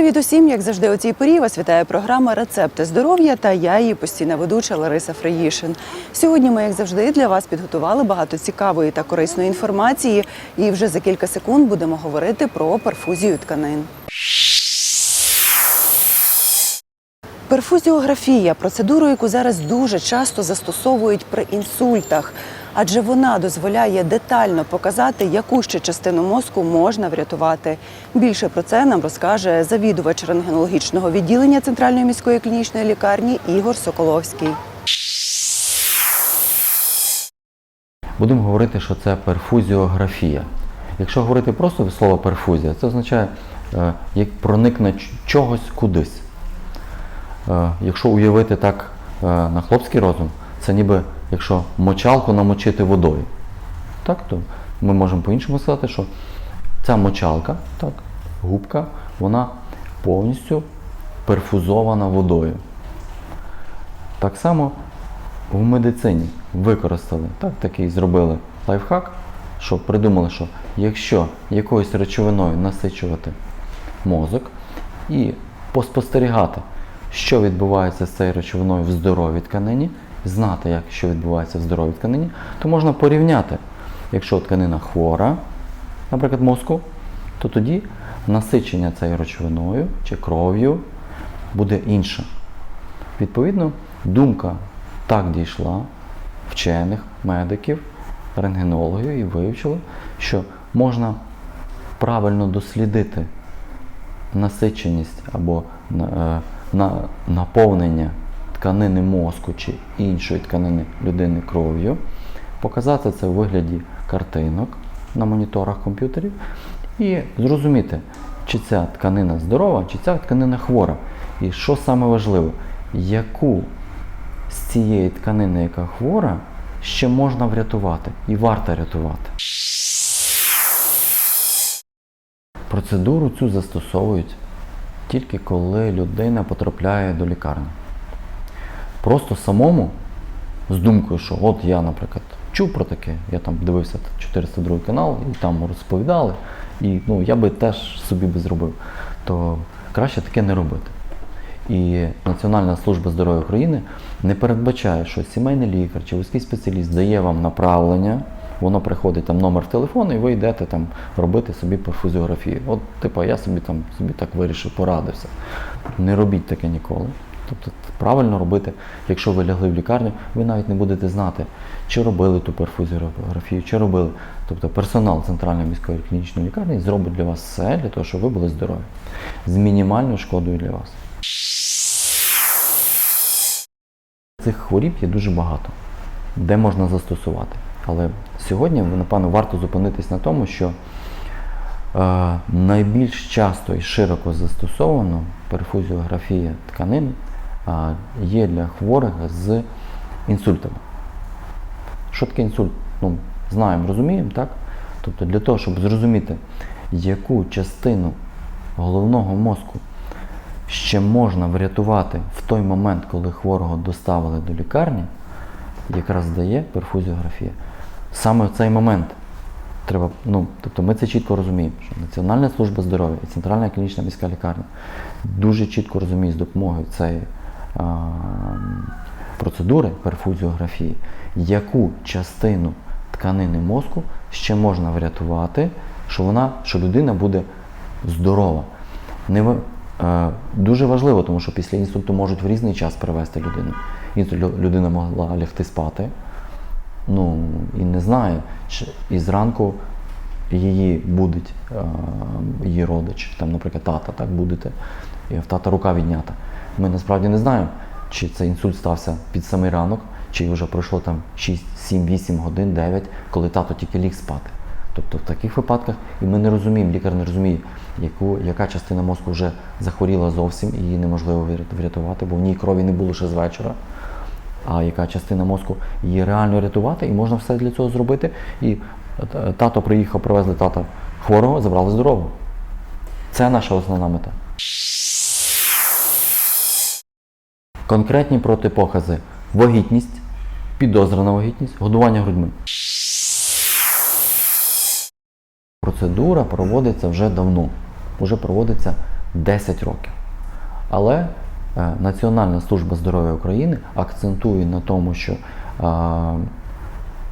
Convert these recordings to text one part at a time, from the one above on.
Привіт усім! Як завжди, у цій порі вас вітає програма Рецепти здоров'я та я її постійна ведуча Лариса Фреїшин. Сьогодні ми, як завжди, для вас підготували багато цікавої та корисної інформації, і вже за кілька секунд будемо говорити про перфузію тканин. Перфузіографія процедуру, яку зараз дуже часто застосовують при інсультах, адже вона дозволяє детально показати, яку ще частину мозку можна врятувати. Більше про це нам розкаже завідувач рентгенологічного відділення Центральної міської клінічної лікарні Ігор Соколовський. Будемо говорити, що це перфузіографія. Якщо говорити просто від слова перфузія, це означає е, як проникне чогось кудись. Е, якщо уявити так е, на хлопський розум, це ніби якщо мочалку намочити водою. Так, то ми можемо по-іншому сказати, що ця мочалка, так, губка, вона повністю перфузована водою. Так само в медицині використали, так, такий зробили лайфхак, що придумали, що якщо якоюсь речовиною насичувати мозок і поспостерігати, що відбувається з цією речовиною в здоровій тканині, знати, як що відбувається в здоровій тканині, то можна порівняти, якщо тканина хвора, наприклад, мозку, то тоді насичення цією речовиною чи кров'ю буде інше. Відповідно, думка так дійшла вчених, медиків, рентгенологів і вивчили, що можна правильно дослідити насиченість або е, на, наповнення тканини мозку чи іншої тканини людини кров'ю, показати це у вигляді картинок на моніторах комп'ютерів і зрозуміти, чи ця тканина здорова, чи ця тканина хвора. І що саме важливо, яку з цієї тканини, яка хвора, ще можна врятувати і варто рятувати. Процедуру цю застосовують тільки коли людина потрапляє до лікарні. Просто самому, з думкою, що от я, наприклад, чув про таке, я там дивився 402 канал і там розповідали, і ну, я би теж собі би зробив, то краще таке не робити. І Національна служба здоров'я України не передбачає, що сімейний лікар чи вузький спеціаліст дає вам направлення, воно приходить там номер телефону, і ви йдете там робити собі перфузіографію. От, типу, я собі там собі так вирішив, порадився. Не робіть таке ніколи. Тобто правильно робити, якщо ви лягли в лікарню, ви навіть не будете знати, чи робили ту перфузіографію, чи робили. Тобто персонал Центральної міської клінічної лікарні зробить для вас все для того, щоб ви були здорові. З мінімальною шкодою для вас. Цих хворіб є дуже багато, де можна застосувати. Але сьогодні, напевно, варто зупинитись на тому, що е, найбільш часто і широко застосовано перфузіографія тканин є для хворих з інсультами. Що таке інсульт? Ну, знаємо, розуміємо, так? Тобто для того, щоб зрозуміти, яку частину головного мозку ще можна врятувати в той момент, коли хворого доставили до лікарні, якраз дає перфузіографія. Саме в цей момент треба, ну, тобто ми це чітко розуміємо, що Національна служба здоров'я і Центральна клінічна міська лікарня дуже чітко розуміють з допомогою цієї процедури перфузіографії, яку частину тканини мозку ще можна врятувати, що вона, що людина буде здорова. Не, е, дуже важливо, тому що після інсульту можуть в різний час привести людину. Людина могла лягти спати, ну і не знає, чи і зранку її будить е, її родич, там, наприклад, тата, так будете, і в тата рука віднята. Ми насправді не знаємо, чи цей інсульт стався під самий ранок, чи вже пройшло там 6, 7, 8 годин, 9, коли тато тільки ліг спати. Тобто в таких випадках і ми не розуміємо, лікар не розуміє, яку, яка частина мозку вже захворіла зовсім і її неможливо врятувати, бо в ній крові не було ще з вечора. А яка частина мозку її реально рятувати, і можна все для цього зробити. І е, тато приїхав, привезли тата хворого, забрали здорового. Це наша основна мета. Конкретні протипокази вагітність, підозрена вагітність, годування грудьми. Процедура проводиться вже давно. Уже проводиться 10 років. Але е, Національна служба здоров'я України акцентує на тому, що е,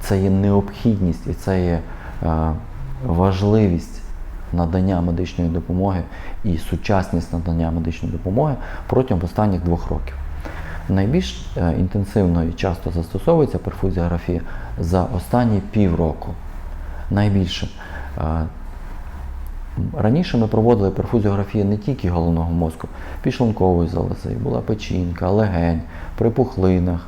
це є необхідність і це є е, важливість надання медичної допомоги і сучасність надання медичної допомоги протягом останніх двох років. Найбільш е, інтенсивно і часто застосовується перфузіографія за останні півроку. Найбільше. Е, Раніше ми проводили перфузіографію не тільки головного мозку, підшлункової залози, була печінка, легень, при пухлинах.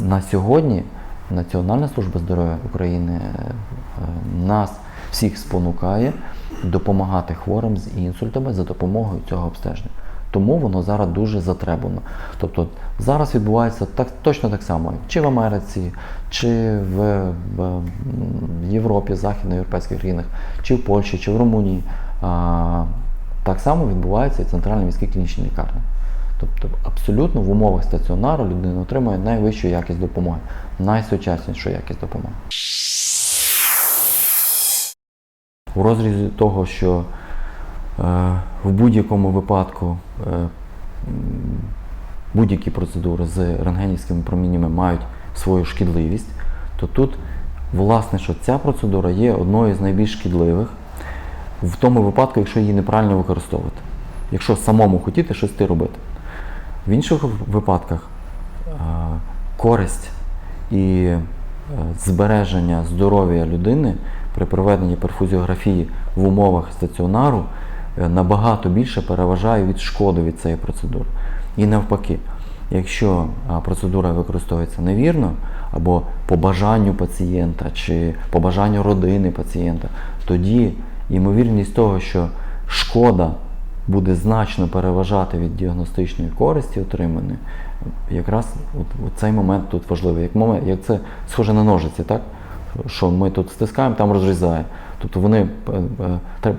На сьогодні Національна служба здоров'я України е, е, нас всіх спонукає допомагати хворим з інсультами за допомогою цього обстеження. Тому воно зараз дуже затребувано. Тобто зараз відбувається так, точно так само, чи в Америці, чи в, в Європі, західноєвропейських країнах, чи в Польщі, чи в Румунії. А, так само відбувається і в центральній міській клінічній лікарні. Тобто абсолютно в умовах стаціонару людина отримує найвищу якість допомоги, найсучаснішу якість допомоги. У розрізі того, що в будь-якому випадку е, будь-які процедури з рентгенівськими проміннями мають свою шкідливість, то тут, власне, що ця процедура є одною з найбільш шкідливих в тому випадку, якщо її неправильно використовувати. Якщо самому хотіти щось ти робити. В інших випадках е, користь і е, збереження здоров'я людини при проведенні перфузіографії в умовах стаціонару е, набагато більше переважає від шкоди від цієї процедури. І навпаки, якщо процедура використовується невірно або по бажанню пацієнта чи по бажанню родини пацієнта, тоді ймовірність того, що шкода буде значно переважати від діагностичної користі отриманої, якраз от цей момент тут важливий. Як, момент, як це схоже на ножиці, так? що ми тут стискаємо, там розрізає. Тобто вони е, е, треба